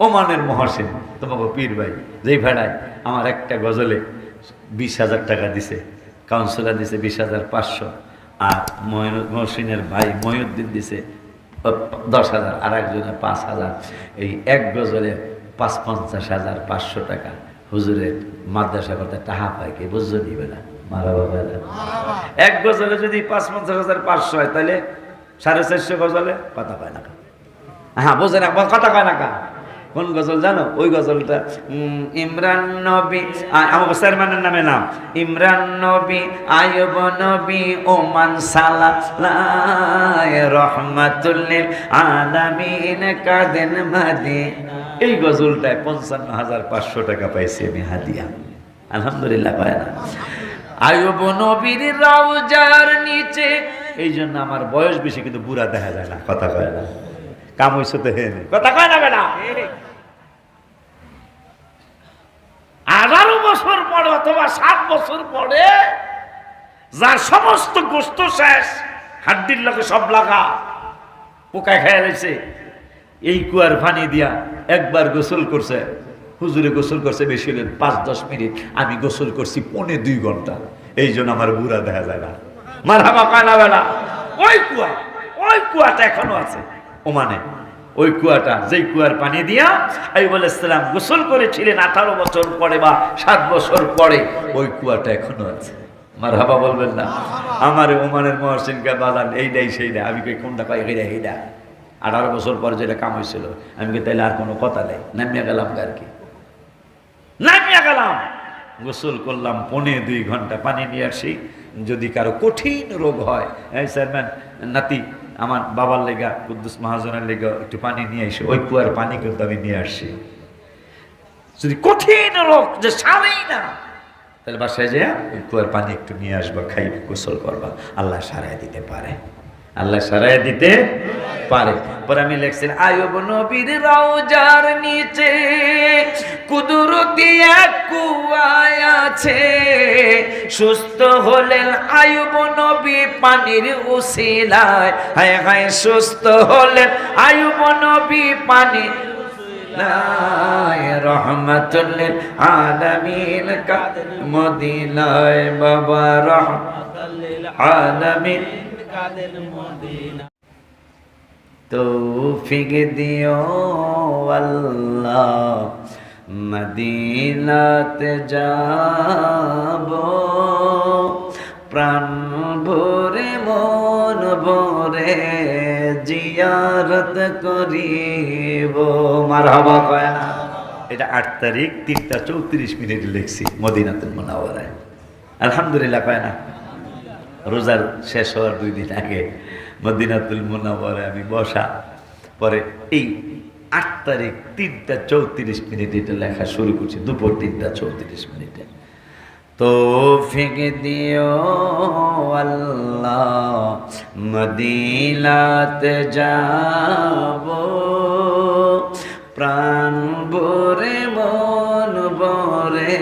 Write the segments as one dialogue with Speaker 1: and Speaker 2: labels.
Speaker 1: ওমানের মহসেন তোমাকে পীর ভাই, যেই ভাড়ায় আমার একটা গজলে বিশ হাজার টাকা দিছে কাউন্সিলার দিছে বিশ হাজার পাঁচশো, আর মহসিনের ভাই মহিউদ্দিন দিছে দশ হাজার, আর একজনে পাঁচ হাজার। এই এক গজলে পাঁচ পঞ্চাশ হাজার পাঁচশো টাকা। হুজুরের মাদ্রাসা করতে টাকা পায় কি, বুঝতে দিবে না। মারা বাবা এক গজলে যদি পাঁচ পঞ্চাশ হাজার পাঁচশো হয়, তাহলে সাড়ে চারশো গজলে কথা পায় না। হ্যাঁ বোঝে না কথা কয় না কা? কোন গজল জানো? ওই গজলটা ইমরান নবী আমার চেয়ারম্যানের নামে নাম। ইমরান নবী আয়ব নবী, ওমান সালা রহমাতুল্লিল আলামিন কাদেন মাদি এই গজলটায় পঞ্চান্ন হাজার পাঁচশো টাকা পাইছি আমি হাদিয়া। আলহামদুলিল্লাহ পায় না। আয়ব নবীর রাউজার নিচে এই জন্য আমার বয়স বেশি, কিন্তু বুড়া দেখা যায় না, কথা কয় না। কাম হইছে তো হে। কথা কয় না বেটা? আঠারো বছর পরে অথবা সাত বছর পরে যার সমস্ত গোস্ত শেষ, হাড্ডির লোকে সব লাগা, পোকায় খেয়ে রয়েছে এই কুয়ার পানি দিয়া একবার গোসল করছে, হুজুরে গোসল করছে বেশি হলে পাঁচ, দশ মিনিট। আমি গোসল করছি পনে দুই ঘণ্টা। এই জন্য আমার বুড়া দেখা যায় না। মার হামা কানা বেলা ওই কুয়া ওই কুয়াটা এখনও আছে। ওমানে। ওই কুয়াটা, যেই কুয়ার পানি দিয়া আইবুল ইসলাম গোসল করেছিলেন আঠারো বছর পরে বা সাত বছর পরে, ওই কুয়াটা এখনও আছে। মার হাবা বলবেন না। আমার ওমানের মহসিনকে বাজান এইটাই সেইটা আমি কই, কোনটা পাই এইটা এইটা আঠারো বছর পর যেটা কাম হয়েছিল আমি কই, তাইলে আর কোনো কথা নেই। নামিয়া গেলাম আর কি? নামিয়া গেলাম। গোসল করলাম, পনে দুই ঘণ্টা পানি নিয়ে আসি। যদি কারও কঠিন রোগ হয় এই চেয়ারম্যান, নাতি আমার বাবার লেগা, কুদ্দুস মহাজনের লেগা একটু পানি নিয়ে এসে, ওই কুয়ার পানি কিন্তু আমি নিয়ে আসছি। যদি কঠিন রোগ, যে সারেই না, তাহলে বাসায় যে ওই কুয়ার পানি একটু নিয়ে আসবা খাই গোসল করবা। আল্লাহ সারাই দিতে পারে। আল্লাহ সারাই দিতে পারে। পরে আমি লেখছিলাম আয়ব নবীর রওজার নিচে কুদরতি এক কুয়ায় আছে। সুস্থ হলেন আয়ুব পানির উসিলায়। হায় হায়, সুস্থ হলেন আয়ুব নবী পানি। রহমতুল্লিল আলামিন কাদের মদিনায় বাবা রহমতুল্লিল আলামিন। তৌফিক দিও আল্লাহ, মদিনাতে যাব, প্রাণ ভরে মন ভরে জিয়ারত করিব। মার হবা কয়। এটা আট তারিখ, তিনটা চৌত্রিশ মিনিট লিখছি মদিনাতুল মোনাওয়ারায়। আলহামদুলিল্লাহ কয় না। রোজার শেষ হওয়ার দুই দিন আগে মদিনাতুল মোনাওয়ারায় আমি বসা। পরে এই আট তারিখ, তিনটা চৌত্রিশ মিনিট এটা লেখা শুরু করছি, দুপুর তিনটা চৌত্রিশ মিনিটে। তৌফিক দিও আল্লাহ, মদিনাতে যাব। প্রাণ ভরে, মন ভরে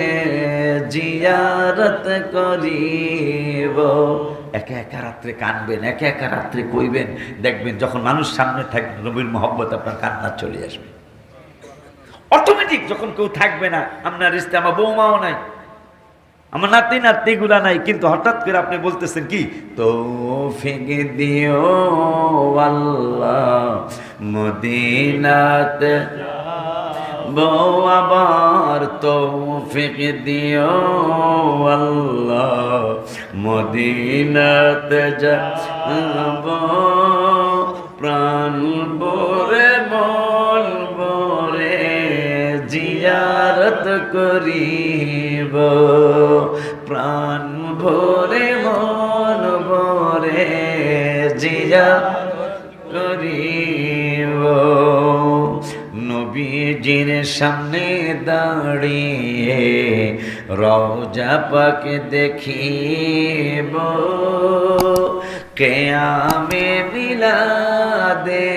Speaker 1: জিয়ারত করিব। একা একা রাত্রে কানবেন একা একা রাত্রে কইবেন, দেখবেন যখন মানুষ সামনে থাকবে, নবীর মহব্বত আপনার কান্না চলে আসবে। অটোমেটিক যখন কেউ থাকবে না, আপনার রিস্তে আমার বৌমাও নাই। আমার নাতি নাতি গুলা নাই, কিন্তু হঠাৎ করে আপনি বলতেছেন কি তো ফেঁকে দিও আল্লাহ, মদিনাত বউ আবার তো ফেঁকে দিও আল্লাহ, মদিনাত যাব, প্রাণ বরে মন বরে জিয়ারত করিব। প্রাণ ভরে, মন ভরে, জিয়া করিব। নবীজির সামনে দাঁড়িয়ে রওজা পাকে দেখিব। কেয়ামে মিলাদে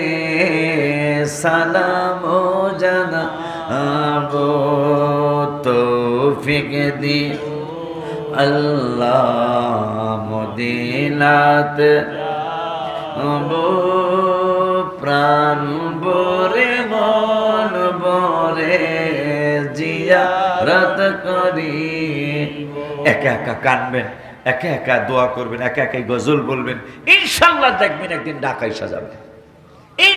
Speaker 1: সালাম জানাব, তৌফিক দি আল্লাহ প্রাণ বরে মন বরে জিয়ারত করি। একা একা কানবেন, একা একা দোয়া করবেন, একা একাই গজল বলবেন। ইনশাল্লাহ দেখবেন একদিন ঢাকায় সাজাবেন